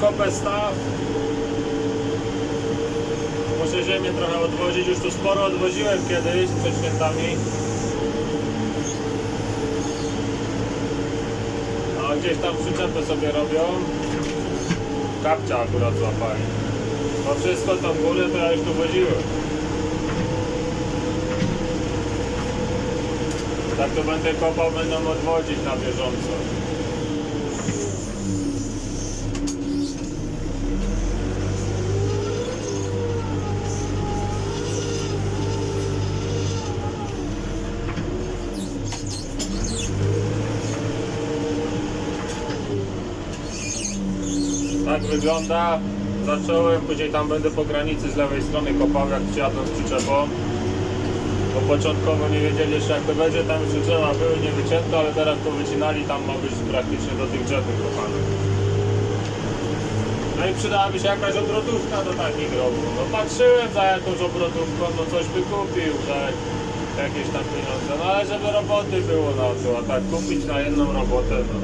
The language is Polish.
kopę staw. Muszę ziemię trochę odwozić, już tu sporo odwoziłem kiedyś przed świętami. A gdzieś tam przyczepy sobie robią. Kapcia akurat złapali. To wszystko tą górę to ja już tu woziłem. Tak to będę kopał, będą odwodzić na bieżąco. Tak wygląda. Zacząłem, później tam będę po granicy z lewej strony kopał, jak z przyczepą. Bo początkowo nie wiedzieli jeszcze jak to będzie, tam już drzewa były niewycięte, ale teraz to wycinali, tam ma być praktycznie do tych drzew wykopane. No i przydałaby się jakaś obrotówka do takich robót. No patrzyłem za jakąś obrotówką, no coś by kupił, za jakieś tam pieniądze. No ale żeby roboty było na to, a tak kupić na jedną robotę, no